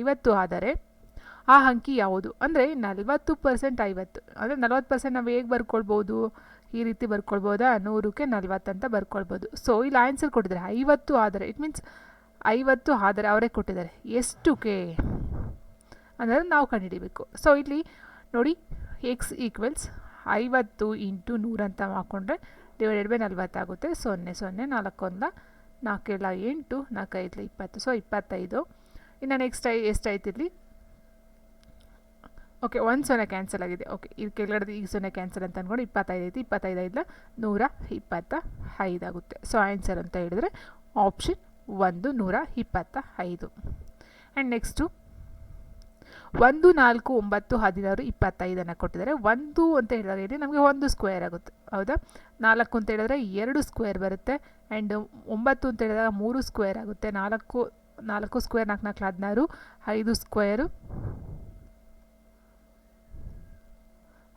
ಐವತ್ತು ಆದರೆ ಆ ಅಂಕಿ ಯಾವುದು? ಅಂದರೆ ನಲವತ್ತು ಪರ್ಸೆಂಟ್ ಐವತ್ತು. ಅಂದರೆ ನಲವತ್ತು ಪರ್ಸೆಂಟ್ ನಾವು ಹೇಗೆ ಬರ್ಕೊಳ್ಬೋದು? ಈ ರೀತಿ ಬರ್ಕೊಳ್ಬೋದಾ? ನೂರಕ್ಕೆ ನಲವತ್ತು ಅಂತ ಬರ್ಕೊಳ್ಬೋದು. ಸೊ ಇಲ್ಲಿ ಆನ್ಸರ್ ಕೊಟ್ಟಿದ್ದಾರೆ. ಐವತ್ತು ಆದರೆ ಇಟ್ ಮೀನ್ಸ್ ಐವತ್ತು ಆದರೆ ಅವರೇ ಕೊಟ್ಟಿದ್ದಾರೆ. ಎಷ್ಟುಕ್ಕೆ? ಅಂದರೆ ನಾವು ಕಂಡುಹಿಡಿಬೇಕು. ಸೊ ಇಲ್ಲಿ ನೋಡಿ ಎಕ್ಸ್ ಈಕ್ವಲ್ಸ್ ಐವತ್ತು ಇಂಟು ನೂರು ಅಂತ ಮಾಡಿಕೊಂಡ್ರೆ ಡಿವೈಡೆಡ್ ಬೈ ನಲ್ವತ್ತಾಗುತ್ತೆ ಸೊನ್ನೆ ಸೊನ್ನೆ ನಾಲ್ಕೊಂದ ನಾಲ್ಕೆಲ್ಲ ಎಂಟು ನಾಲ್ಕೈದು ಇಪ್ಪತ್ತು. ಸೊ ಇಪ್ಪತ್ತೈದು. ಇನ್ನು ನೆಕ್ಸ್ಟ್ ಐ ಎಷ್ಟಾಯ್ತು ಇಲ್ಲಿ? ಓಕೆ ಒಂದು ಸೊನ್ನೆ ಕ್ಯಾನ್ಸಲ್ ಆಗಿದೆ. ಓಕೆ ಇದು ಕೆಳಗಡೆ ಈಗ ಸೊನ್ನೆ ಕ್ಯಾನ್ಸಲ್ ಅಂತ ಅಂದ್ಕೊಂಡು ಇಪ್ಪತ್ತೈದು ಐತಿ. ಇಪ್ಪತ್ತೈದು ಐದಲ್ಲ ನೂರ ಇಪ್ಪತ್ತ ಐದಾಗುತ್ತೆ ಸೊ ಆನ್ಸರ್ ಅಂತ ಹೇಳಿದ್ರೆ ಆಪ್ಷನ್ ಒಂದು ನೂರ ಇಪ್ಪತ್ತ ಐದು ಆ್ಯಂಡ್ ನೆಕ್ಸ್ಟು ಒಂದು ನಾಲ್ಕು ಒಂಬತ್ತು ಹದಿನಾರು ಇಪ್ಪತ್ತೈದನ್ನು ಕೊಟ್ಟಿದ್ದಾರೆ. ಒಂದು ಅಂತ ಹೇಳಿದಾಗ ಇಲ್ಲಿ ನಮಗೆ ಒಂದು ಸ್ಕ್ವೇರ್ ಆಗುತ್ತೆ. ಹೌದಾ? ನಾಲ್ಕು ಅಂತ ಹೇಳಿದ್ರೆ ಎರಡು ಸ್ಕ್ವೇರ್ ಬರುತ್ತೆ. ಆ್ಯಂಡ್ ಒಂಬತ್ತು ಅಂತ ಹೇಳಿದಾಗ ಮೂರು ಸ್ಕ್ವೇರ್ ಆಗುತ್ತೆ. ನಾಲ್ಕು ನಾಲ್ಕು ಸ್ಕ್ವೇರ್ ನಾಲ್ಕು ನಾಲ್ಕು, ಹದಿನಾರು, ಐದು ಸ್ಕ್ವೇರು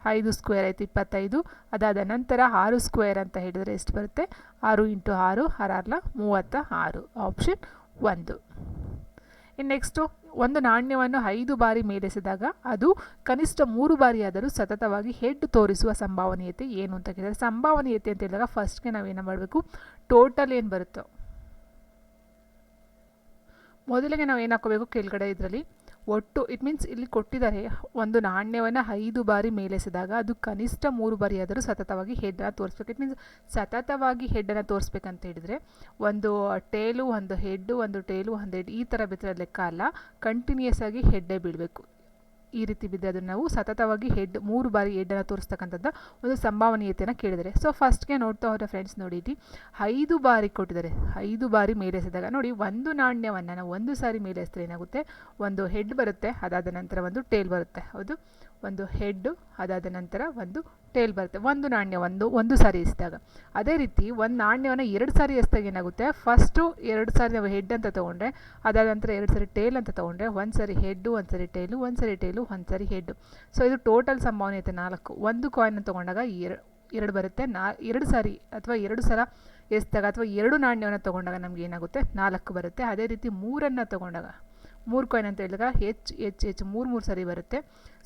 ಐದು ಸ್ಕ್ವೇರ್ ಆಯಿತು, ಇಪ್ಪತ್ತೈದು. ಅದಾದ ನಂತರ ಆರು ಸ್ಕ್ವೇರ್ ಅಂತ ಹೇಳಿದರೆ ಎಷ್ಟು ಬರುತ್ತೆ? ಆರು ಇಂಟು ಆರು ಹರಾರ್ಲ ಮೂವತ್ತ ಆರು. ಆಪ್ಷನ್ ಒಂದು. ಇನ್ನು ನೆಕ್ಸ್ಟು ಒಂದು ನಾಣ್ಯವನ್ನು ಐದು ಬಾರಿ ಮೇಲೆಸಿದಾಗ ಅದು ಕನಿಷ್ಠ ಮೂರು ಬಾರಿಯಾದರೂ ಸತತವಾಗಿ ಹೆಡ್ ತೋರಿಸುವ ಸಂಭಾವನೀಯತೆ ಏನು ಅಂತ ಕೇಳಿದರೆ, ಸಂಭಾವನೀಯತೆ ಅಂತ ಹೇಳಿದಾಗ ಫಸ್ಟ್ಗೆ ನಾವೇನು ಮಾಡಬೇಕು? ಟೋಟಲ್ ಏನು ಬರುತ್ತೋ? ಮೊದಲಿಗೆ ನಾವು ಏನು ಹಾಕೋಬೇಕು ಕೆಳಗಡೆ ಇದರಲ್ಲಿ ಒಟ್ಟು ಇಟ್ ಮೀನ್ಸ್ ಇಲ್ಲಿ ಕೊಟ್ಟಿದ್ದಾರೆ ಒಂದು ನಾಣ್ಯವನ್ನು ಐದು ಬಾರಿ ಮೇಲೆಸೆದಾಗ ಅದು ಕನಿಷ್ಠ ಮೂರು ಆದರೂ ಸತತವಾಗಿ ಹೆಡ್ಡನ್ನು ತೋರಿಸ್ಬೇಕು. ಇಟ್ ಮೀನ್ಸ್ ಸತತವಾಗಿ ಹೆಡ್ಡನ್ನು ತೋರಿಸ್ಬೇಕಂತ ಹೇಳಿದರೆ ಒಂದು ಟೇಲು ಒಂದು ಹೆಡ್ಡು ಒಂದು ಟೇಲು ಒಂದು ಹೆಡ್ ಈ ಥರ ಬಿತ್ತರ ಲೆಕ್ಕ ಅಲ್ಲ ಕಂಟಿನ್ಯೂಸ್ ಆಗಿ ಹೆಡ್ಡೇ ಬೀಳಬೇಕು. ಈ ರೀತಿ ಬಿದ್ದರೆ ಅದನ್ನು ನಾವು ಸತತವಾಗಿ ಹೆಡ್ ಮೂರು ಬಾರಿ ಹೆಡ್ಡನ್ನು ತೋರಿಸ್ತಕ್ಕಂಥದ್ದು ಒಂದು ಸಂಭಾವನೀಯತೆಯನ್ನು ಕೇಳಿದರೆ. ಸೊ ಫಸ್ಟ್ಗೆ ನೋಡ್ತಾ ಹೋದರೆ ಫ್ರೆಂಡ್ಸ್ ನೋಡಿ ಇಲ್ಲಿ ಐದು ಬಾರಿ ಕೊಟ್ಟಿದ್ದಾರೆ. ಐದು ಬಾರಿ ಮೇಲೆಸಿದಾಗ ನೋಡಿ ಒಂದು ನಾಣ್ಯವನ್ನು ನಾವು ಒಂದು ಸಾರಿ ಮೇಲೆಸಿದ್ರೆ ಏನಾಗುತ್ತೆ? ಒಂದು ಹೆಡ್ ಬರುತ್ತೆ, ಅದಾದ ನಂತರ ಒಂದು ಟೇಲ್ ಬರುತ್ತೆ. ಹೌದು? ಒಂದು ಹೆಡ್ಡು ಅದಾದ ನಂತರ ಒಂದು ಟೇಲ್ ಬರುತ್ತೆ. ಒಂದು ನಾಣ್ಯ, ಒಂದು ಒಂದು ಸಾರಿ ಎಸಿದಾಗ ಅದೇ ರೀತಿ ಒಂದು ನಾಣ್ಯವನ್ನು ಎರಡು ಸಾರಿ ಎಸ್ದಾಗ ಏನಾಗುತ್ತೆ? ಫಸ್ಟು ಎರಡು ಸಾರಿ ನಾವು ಹೆಡ್ ಅಂತ ತೊಗೊಂಡ್ರೆ, ಅದಾದ ನಂತರ ಎರಡು ಸಾರಿ ಟೇಲ್ ಅಂತ ತೊಗೊಂಡ್ರೆ, ಒಂದು ಸಾರಿ ಹೆಡ್ಡು ಒಂದು ಸಾರಿ ಟೇಲು ಒಂದು ಸಾರಿ ಟೇಲು ಒಂದು ಸಾರಿ ಹೆಡ್ಡು ಸೊ ಇದು ಟೋಟಲ್ ಸಂಭಾವನೀಯತೆ ನಾಲ್ಕು. ಒಂದು ಕಾಯಿನ್ ತೊಗೊಂಡಾಗ ಎರಡು ಎರಡು ಬರುತ್ತೆ. ನಾ, ಎರಡು ಸಾರಿ ಅಥವಾ ಎರಡು ಸಲ ಎಸ್ದಾಗ ಅಥವಾ ಎರಡು ನಾಣ್ಯವನ್ನು ತೊಗೊಂಡಾಗ ನಮಗೆ ಏನಾಗುತ್ತೆ? ನಾಲ್ಕು ಬರುತ್ತೆ. ಅದೇ ರೀತಿ ಮೂರನ್ನು ತೊಗೊಂಡಾಗ. ಮೂರು ಕಾಯಿನ್ ಅಂತ ಹೇಳಿದಾಗ ಹೆಚ್ಚು ಹೆಚ್ಚು ಹೆಚ್ಚು ಮೂರು ಮೂರು ಸರಿ ಬರುತ್ತೆ.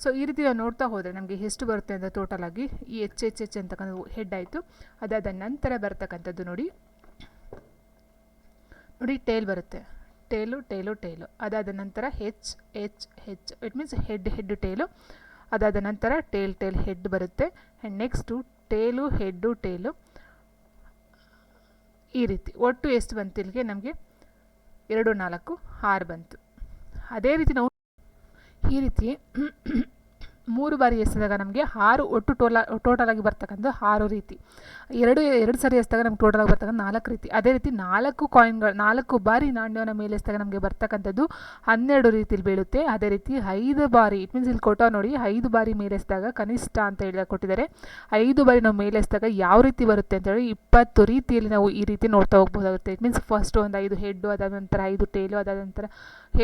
ಸೊ ಈ ರೀತಿ ನಾವು ನೋಡ್ತಾ ಹೋದರೆ ನಮಗೆ ಎಷ್ಟು ಬರುತ್ತೆ ಅಂತ ಟೋಟಲಾಗಿ ಈ ಹೆಚ್ಚು ಹೆಚ್ಚು ಹೆಚ್ಚು ಅಂತಕ್ಕಂಥ ಹೆಡ್ ಆಯಿತು. ಅದಾದ ನಂತರ ಬರ್ತಕ್ಕಂಥದ್ದು ನೋಡಿ. ನೋಡಿ ಟೇಲ್ ಬರುತ್ತೆ. ಟೇಲು ಟೇಲು ಟೇಲು ಅದಾದ ನಂತರ H H H it means head head tail ಅದಾದ ನಂತರ ಟೇಲ್ ಟೇಲ್ ಹೆಡ್ ಬರುತ್ತೆ. And next tail head tail ಈ ರೀತಿ. ಒಟ್ಟು ಎಷ್ಟು ಬಂತಿಲ್ಲಿಗೆ ನಮಗೆ ಎರಡು ನಾಲ್ಕು, ಆರು ಬಂತು. ಅದೇ ರೀತಿ ನಾವು ಈ ರೀತಿ ಮೂರು ಬಾರಿ ಎಸೆದಾಗ ನಮಗೆ ಆರು ಒಟ್ಟು ಟೋಲ ಟೋಟಲಾಗಿ ಬರ್ತಕ್ಕಂಥ ಆರು ರೀತಿ. ಎರಡು ಎರಡು ಸಾರಿ ಎಸೆದಾಗ ನಮ್ಗೆ ಟೋಟಲಾಗಿ ಬರ್ತಕ್ಕಂಥ ನಾಲ್ಕು ರೀತಿ. ಅದೇ ರೀತಿ ನಾಲ್ಕು ಕಾಯಿನ್ಗಳು ನಾಲ್ಕು ಬಾರಿ ನಾಣ್ಯವನ್ನು ಮೇಲೆ ಎಸ್ದಾಗ ನಮಗೆ ಬರ್ತಕ್ಕಂಥದ್ದು ಹನ್ನೆರಡು ರೀತಿಲಿ ಬೀಳುತ್ತೆ. ಅದೇ ರೀತಿ ಐದು ಬಾರಿ ಇಟ್ ಮೀನ್ಸ್ ಇಲ್ಲಿ ಕೊಟ್ಟ ನೋಡಿ, ಐದು ಬಾರಿ ಮೇಲೆಸ್ದಾಗ ಕನಿಷ್ಠ ಅಂತ ಹೇಳಿ ಕೊಟ್ಟಿದ್ದಾರೆ. ಐದು ಬಾರಿ ನಾವು ಮೇಲೆಸ್ದಾಗ ಯಾವ ರೀತಿ ಬರುತ್ತೆ ಅಂತ ಹೇಳಿ ಇಪ್ಪತ್ತು ರೀತಿಯಲ್ಲಿ ನಾವು ಈ ರೀತಿ ನೋಡ್ತಾ ಹೋಗ್ಬೋದಾಗುತ್ತೆ. ಇಟ್ ಮೀನ್ಸ್ ಫಸ್ಟ್ ಒಂದು ಐದು ಹೆಡ್ಡು ಅದಾದ ನಂತರ ಐದು ಟೇಲು ಅದಾದ ನಂತರ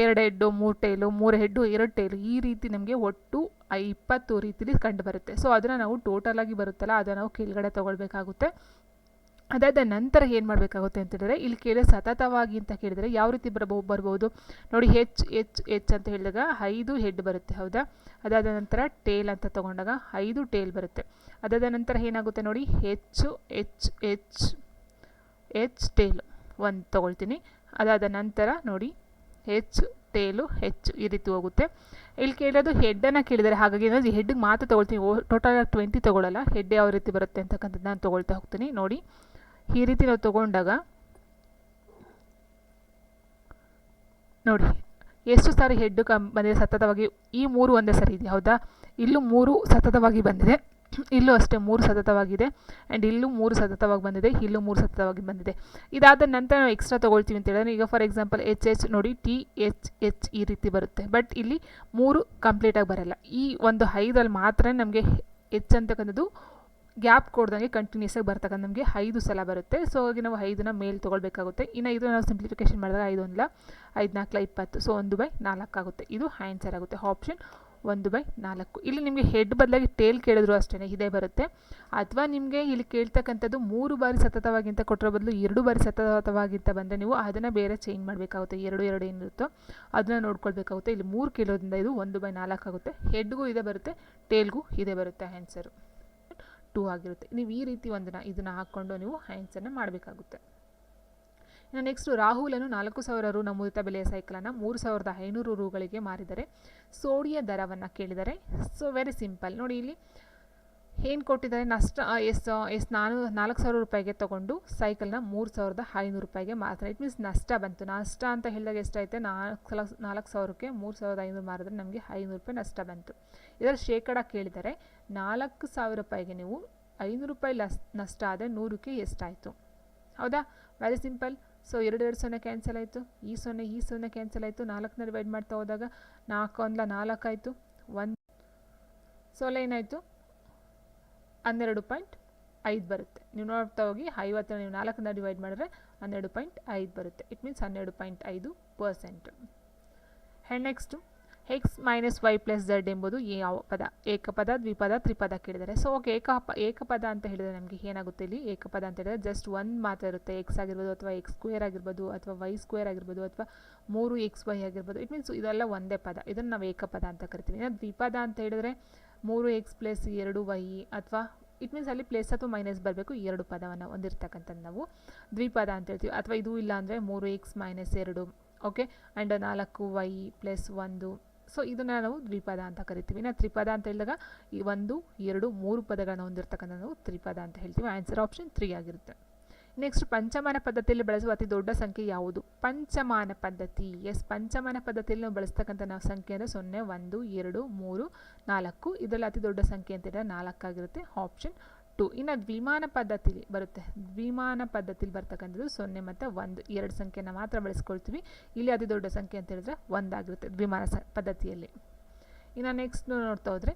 ಎರಡು ಹೆಡ್ಡು ಮೂರು ಟೇಲು ಮೂರು ಹೆಡ್ಡು ಎರಡು ಟೇಲು ಈ ರೀತಿ ನಮಗೆ ಒಟ್ಟು ಇಪ್ಪತ್ತು ರೀತಿಲಿ ಕಂಡು ಬರುತ್ತೆ ಸೊ ಅದನ್ನು ನಾವು ಟೋಟಲಾಗಿ ಬರುತ್ತಲ್ಲ, ಅದನ್ನು ನಾವು ಕೆಳಗಡೆ ತೊಗೊಳ್ಬೇಕಾಗುತ್ತೆ. ಅದಾದ ನಂತರ ಏನು ಮಾಡಬೇಕಾಗುತ್ತೆ ಅಂತ ಹೇಳಿದ್ರೆ, ಇಲ್ಲಿ ಕೇಳಿದ್ರೆ ಸತತವಾಗಿ ಅಂತ ಕೇಳಿದರೆ ಯಾವ ರೀತಿ ಬರಬಹುದು ಬರ್ಬೋದು? ನೋಡಿ ಹೆಚ್ ಎಚ್ ಎಚ್ ಅಂತ ಹೇಳಿದಾಗ ಐದು ಹೆಡ್ ಬರುತ್ತೆ, ಹೌದಾ? ಅದಾದ ನಂತರ ಟೇಲ್ ಅಂತ ತೊಗೊಂಡಾಗ ಐದು ಟೇಲ್ ಬರುತ್ತೆ. ಅದಾದ ನಂತರ ಏನಾಗುತ್ತೆ ನೋಡಿ ಹೆಚ್ಚು ಎಚ್ ಎಚ್ ಎಚ್ ಟೇಲ್ ಒಂದು ತೊಗೊಳ್ತೀನಿ. ಅದಾದ ನಂತರ ನೋಡಿ ಹೆಚ್ಚು ಟೇಲು ಹೆಚ್ಚು ಈ ರೀತಿ ಹೋಗುತ್ತೆ. ಇಲ್ಲಿ ಕೇಳೋದು ಹೆಡ್ಡನ್ನು ಕೇಳಿದ್ದಾರೆ. ಹಾಗಾಗಿ ನಾನು ಹೆಡ್ಗೆ ಮಾತ್ರ ತೊಗೊಳ್ತೀನಿ. ಓ ಟೋಟಲ್ ಟ್ವೆಂಟಿ ತೊಗೊಳ್ಳಲ್ಲ ಹೆಡ್ ಯಾವ ರೀತಿ ಬರುತ್ತೆ ಅಂತಕ್ಕಂಥದ್ದು ನಾನು ತೊಗೊಳ್ತಾ ಹೋಗ್ತೀನಿ. ನೋಡಿ, ಈ ರೀತಿ ನಾವು ತೊಗೊಂಡಾಗ, ನೋಡಿ, ಎಷ್ಟು ಸಾರಿ ಹೆಡ್ಡು ಕಮ್ ಬಂದಿದೆ? ಸತತವಾಗಿ ಈ ಮೂರು ಒಂದೇ ಸರಿ ಇದೆ ಹೌದಾ? ಇಲ್ಲೂ ಮೂರು ಸತತವಾಗಿ ಬಂದಿದೆ. ಇಲ್ಲೂ ಅಷ್ಟೇ ಮೂರು ಸತತವಾಗಿದೆ. ಆ್ಯಂಡ್ ಇಲ್ಲೂ ಮೂರು ಸತತವಾಗಿ ಬಂದಿದೆ, ಇಲ್ಲೂ ಮೂರು ಸತತವಾಗಿ ಬಂದಿದೆ. ಇದಾದ ನಂತರ ನಾವು ಎಕ್ಸ್ಟ್ರಾ ತೊಗೊಳ್ತೀವಿ ಅಂತ ಹೇಳಿದ್ರೆ, ಈಗ ಫಾರ್ ಎಕ್ಸಾಂಪಲ್ ಎಚ್ ಎಚ್ ನೋಡಿ ಟಿ ಎಚ್ ಎಚ್ ಈ ರೀತಿ ಬರುತ್ತೆ. ಬಟ್ ಇಲ್ಲಿ ಮೂರು ಕಂಪ್ಲೀಟಾಗಿ ಬರಲ್ಲ. ಈ ಒಂದು ಐದರಲ್ಲಿ ಮಾತ್ರ ನಮಗೆ ಎಚ್ ಅಂತಕ್ಕಂಥದ್ದು ಗ್ಯಾಪ್ ಕೊಡ್ದಂಗೆ ಕಂಟಿನ್ಯೂಸ್ ಆಗಿ ಬರ್ತಕ್ಕಂಥ ನಮಗೆ ಐದು ಸಲ ಬರುತ್ತೆ. ಸೊ ಹಾಗೆ ನಾವು ಐದನ್ನ ಮೇಲ್ ತೊಗೊಳ್ಬೇಕಾಗುತ್ತೆ. ಇನ್ನು ಇದು ನಾವು ಸಿಂಪ್ಲಿಫಿಕೇಶನ್ ಮಾಡಿದಾಗ ಐದು ಒಂದಿಲ್ಲ ಐದು ನಾಲ್ಕಲ ಇಪ್ಪತ್ತು. ಸೊ ಒಂದು ಬೈ ನಾಲ್ಕು ಆಗುತ್ತೆ. ಇದು ಆನ್ಸರ್ ಆಗುತ್ತೆ. ಆಪ್ಷನ್ ಒಂದು ಬೈ ನಾಲ್ಕು. ಇಲ್ಲಿ ನಿಮಗೆ ಹೆಡ್ ಬದಲಾಗಿ ಟೇಲ್ ಕೇಳಿದ್ರು ಅಷ್ಟೇ ಇದೇ ಬರುತ್ತೆ. ಅಥವಾ ನಿಮಗೆ ಇಲ್ಲಿ ಕೇಳ್ತಕ್ಕಂಥದ್ದು ಮೂರು ಬಾರಿ ಸತತವಾಗಿಂತ ಕೊಟ್ಟಿರೋ ಬದಲು ಎರಡು ಬಾರಿ ಸತತವಾಗಿಂತ ಬಂದರೆ ನೀವು ಅದನ್ನು ಬೇರೆ ಚೇಂಜ್ ಮಾಡಬೇಕಾಗುತ್ತೆ. ಎರಡು ಎರಡು ಏನಿರುತ್ತೋ ಅದನ್ನು ನೋಡ್ಕೊಳ್ಬೇಕಾಗುತ್ತೆ. ಇಲ್ಲಿ ಮೂರು ಕೇಳೋದ್ರಿಂದ ಇದು ಒಂದು ಬೈ ನಾಲ್ಕು ಆಗುತ್ತೆ. ಹೆಡ್ಗೂ ಇದೇ ಬರುತ್ತೆ ಟೇಲ್ಗೂ ಇದೇ ಬರುತ್ತೆ ಆನ್ಸರು ಟೂ ಆಗಿರುತ್ತೆ. ನೀವು ಈ ರೀತಿ ಒಂದನ್ನು ಇದನ್ನು ಹಾಕ್ಕೊಂಡು ನೀವು ಆನ್ಸರ್ನ ಮಾಡಬೇಕಾಗುತ್ತೆ. ಇನ್ನು ನೆಕ್ಸ್ಟು ರಾಹುಲನ್ನು ನಾಲ್ಕು ಸಾವಿರ ರು ನಮೂದಿತ ಬೆಲೆಯ ಸೈಕಲನ್ನು ಮೂರು ಸಾವಿರದ ಐನೂರು ರೂಗಳಿಗೆ ಮಾರಿದರೆ. ಸೋಡಿಯ ದರವನ್ನು ಕೇಳಿದರೆ ಸೊ ವೆರಿ ಸಿಂಪಲ್ ನೋಡಿ ಇಲ್ಲಿ ಏನು ಕೊಟ್ಟಿದ್ದಾರೆ? ನಷ್ಟ ಎಷ್ಟು ಎಸ್ ನಾನು ನಾಲ್ಕು ಸಾವಿರ ರೂಪಾಯಿಗೆ ತೊಗೊಂಡು ಸೈಕಲ್ನ ಮೂರು ಸಾವಿರದ ಐನೂರು ರೂಪಾಯಿಗೆ ಮಾರ್ತಾರೆ ಇಟ್ ಮೀನ್ಸ್ ನಷ್ಟ ಬಂತು. ನಷ್ಟ ಅಂತ ಹೇಳಿದಾಗ ಎಷ್ಟೈತೆ ನಾಲ್ಕು ಸಲ, ನಾಲ್ಕು ಸಾವಿರಕ್ಕೆ ಮೂರು ಸಾವಿರದ ಐನೂರು ಮಾರಿದ್ರೆ ನಮಗೆ ಐನೂರು ರೂಪಾಯಿ ನಷ್ಟ ಬಂತು. ಇದರ ಶೇಕಡ ಕೇಳಿದರೆ, ನಾಲ್ಕು ಸಾವಿರ ರೂಪಾಯಿಗೆ ನೀವು ಐನೂರು ರೂಪಾಯಿ ಲಸ್, ನಷ್ಟ ಆದರೆ ನೂರಕ್ಕೆ ಎಷ್ಟಾಯಿತು? ಹೌದಾ? ವೆರಿ ಸಿಂಪಲ್ ಸೊ ಎರಡು ಎರಡು ಸೊನ್ನೆ ಕ್ಯಾನ್ಸಲ್ ಆಯಿತು. ಈ ಸೊನ್ನೆ ಈ ಸೊನ್ನೆ ಕ್ಯಾನ್ಸಲ್ ಆಯಿತು. ನಾಲ್ಕನ್ನ ಡಿವೈಡ್ ಮಾಡ್ತಾ ಹೋದಾಗ ನಾಲ್ಕು ಒಂದ್ಲ ನಾಲ್ಕು ಆಯಿತು. ಒಂದು ಸೊಲೆ ಏನಾಯಿತು ಹನ್ನೆರಡು ಪಾಯಿಂಟ್ ಐದು ಬರುತ್ತೆ. ನೀವು ನೋಡ್ತಾ ಹೋಗಿ ಐವತ್ತು ನೀವು ನಾಲ್ಕನ್ನ ಡಿವೈಡ್ ಮಾಡಿದ್ರೆ ಹನ್ನೆರಡು ಪಾಯಿಂಟ್ ಐದು ಬರುತ್ತೆ. ಇಟ್ ಮೀನ್ಸ್ ಹನ್ನೆರಡು ಪಾಯಿಂಟ್ ಐದು percent and next X minus Y plus Z ಎಂಬುದು ಯಾವ ಪದ, ಏಕಪದ, ದ್ವಿಪದ, ತ್ರಿಪದ ಕೇಳಿದರೆ. ಸೊ ಓಕೆ ಏಕಪ, ಏಕಪದ ಅಂತ ಹೇಳಿದರೆ ನಮಗೆ ಏನಾಗುತ್ತೆ ಇಲ್ಲಿ? ಏಕಪದ ಅಂತ ಹೇಳಿದರೆ ಜಸ್ಟ್ ಒಂದು ಮಾತ್ರ ಇರುತ್ತೆ. ಎಕ್ಸ್ ಆಗಿರ್ಬೋದು ಅಥವಾ ಎಕ್ಸ್ ಸ್ಕ್ವೇರ್ ಆಗಿರ್ಬೋದು ಅಥವಾ ವೈ ಸ್ಕ್ವೇರ್ ಆಗಿರ್ಬೋದು ಅಥವಾ ಮೂರು ಎಕ್ಸ್ ವೈ ಆಗಿರ್ಬೋದು. ಇಟ್ ಮೀನ್ಸ್ ಇದೆಲ್ಲ ಒಂದೇ ಪದ. ಇದನ್ನು ನಾವು ಏಕಪದ ಅಂತ ಕರಿತೀವಿ. ಇನ್ನು ದ್ವಿಪದ ಅಂತ ಹೇಳಿದರೆ ಮೂರು ಎಕ್ಸ್ ಪ್ಲಸ್ ಎರಡು ವೈ ಅಥವಾ ಇಟ್ ಮೀನ್ಸ್ ಅಲ್ಲಿ ಪ್ಲಸ್ ಅಥವಾ ಮೈನಸ್ ಬರಬೇಕು. ಎರಡು ಪದವನ್ನು ಹೊಂದಿರ್ತಕ್ಕಂಥದ್ದು ನಾವು. ದ್ವಿಪದ ಅಂತ ಹೇಳ್ತೀವಿ. ಅಥವಾ ಇದು ಇಲ್ಲ ಅಂದರೆ ಮೂರು ಎಕ್ಸ್ ಮೈನಸ್ ಎರಡು ಓಕೆ ಆ್ಯಂಡ್ ನಾಲ್ಕು ವೈ ಪ್ಲಸ್ ಒಂದು ಸೊ ಇದನ್ನು ನಾವು ದ್ವಿಪದ ಅಂತ ಕರಿತೀವಿ. ಇನ್ನು ತ್ರಿಪದ ಅಂತ ಹೇಳಿದಾಗ ಈ ಒಂದು, ಎರಡು, ಮೂರು ಪದಗಳನ್ನು ಹೊಂದಿರತಕ್ಕಂಥ ನಾವು ತ್ರಿಪದ ಅಂತ ಹೇಳ್ತೀವಿ. ಆನ್ಸರ್ ಆಪ್ಷನ್ ತ್ರೀ ಆಗಿರುತ್ತೆ. ನೆಕ್ಸ್ಟ್ ಪಂಚಮಾನ ಪದ್ಧತಿಯಲ್ಲಿ ಬಳಸುವ ಅತಿ ದೊಡ್ಡ ಸಂಖ್ಯೆ ಯಾವುದು? ಪಂಚಮಾನ ಪದ್ಧತಿ. ಎಸ್ ಪಂಚಮಾನ ಪದ್ಧತಿಯಲ್ಲಿ ನಾವು ಬಳಸ್ತಕ್ಕಂಥ ನಾವು ಸಂಖ್ಯೆ ಅಂದರೆ ಸೊನ್ನೆ, ಒಂದು, ಎರಡು, ಮೂರು, ನಾಲ್ಕು. ಇದರಲ್ಲಿ ಅತಿ ದೊಡ್ಡ ಸಂಖ್ಯೆ ಅಂತ ಹೇಳಿದ್ರೆ ನಾಲ್ಕಾಗಿರುತ್ತೆ. ಆಪ್ಷನ್ ಟು ಇನ್ನು ದ್ವಿಮಾನ ಪದ್ಧತಿಲಿ ಬರುತ್ತೆ. ದ್ವಿಮಾನ ಪದ್ಧತಿಲಿ ಬರ್ತಕ್ಕಂಥದ್ದು ಸೊನ್ನೆ ಮತ್ತು ಒಂದು. ಎರಡು ಸಂಖ್ಯೆನ ಮಾತ್ರ ಬಳಸ್ಕೊಳ್ತೀವಿ. ಇಲ್ಲಿ ಅತಿ ದೊಡ್ಡ ಸಂಖ್ಯೆ ಅಂತ ಹೇಳಿದ್ರೆ ಒಂದಾಗಿರುತ್ತೆ ದ್ವಿಮಾನ ಸ ಪದ್ಧತಿಯಲ್ಲಿ. ಇನ್ನು ನೆಕ್ಸ್ಟ್ ನೋಡ್ತಾ ಹೋದರೆ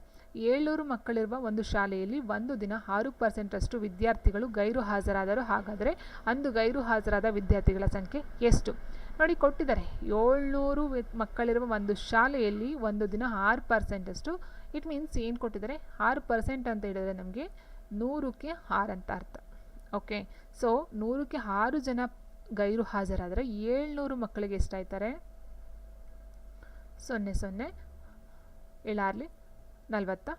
ಏಳ್ನೂರು ಮಕ್ಕಳಿರುವ ಒಂದು ಶಾಲೆಯಲ್ಲಿ ಒಂದು ದಿನ ಆರು ಪರ್ಸೆಂಟಷ್ಟು ವಿದ್ಯಾರ್ಥಿಗಳು ಗೈರು ಹಾಜರಾದರು. ಹಾಗಾದರೆ ಅಂದು ಗೈರು ಹಾಜರಾದ ವಿದ್ಯಾರ್ಥಿಗಳ ಸಂಖ್ಯೆ ಎಷ್ಟು? ನೋಡಿ ಕೊಟ್ಟಿದ್ದಾರೆ. ಏಳ್ನೂರು ಮಕ್ಕಳಿರುವ ಒಂದು ಶಾಲೆಯಲ್ಲಿ ಒಂದು ದಿನ ಆರು ಪರ್ಸೆಂಟಷ್ಟು ಇಟ್ ಮೀನ್ಸ್ ಏನು ಕೊಟ್ಟಿದ್ದಾರೆ? ಆರು ಪರ್ಸೆಂಟ್ ಅಂತ ಹೇಳಿದ್ರೆ ನಮಗೆ ನೂರಕ್ಕೆ ಆರು ಅಂತ ಅರ್ಥ. ಓಕೆ ಸೊ ನೂರಕ್ಕೆ ಆರು ಜನ ಗೈರು ಹಾಜರಾದರೆ ಏಳ್ನೂರು ಮಕ್ಕಳಿಗೆ ಎಷ್ಟಾಯ್ತಾರೆ? ಸೊನ್ನೆ ಸೊನ್ನೆ, ಏಳಾರ್ಲಿ, ನಲವತ್ತ,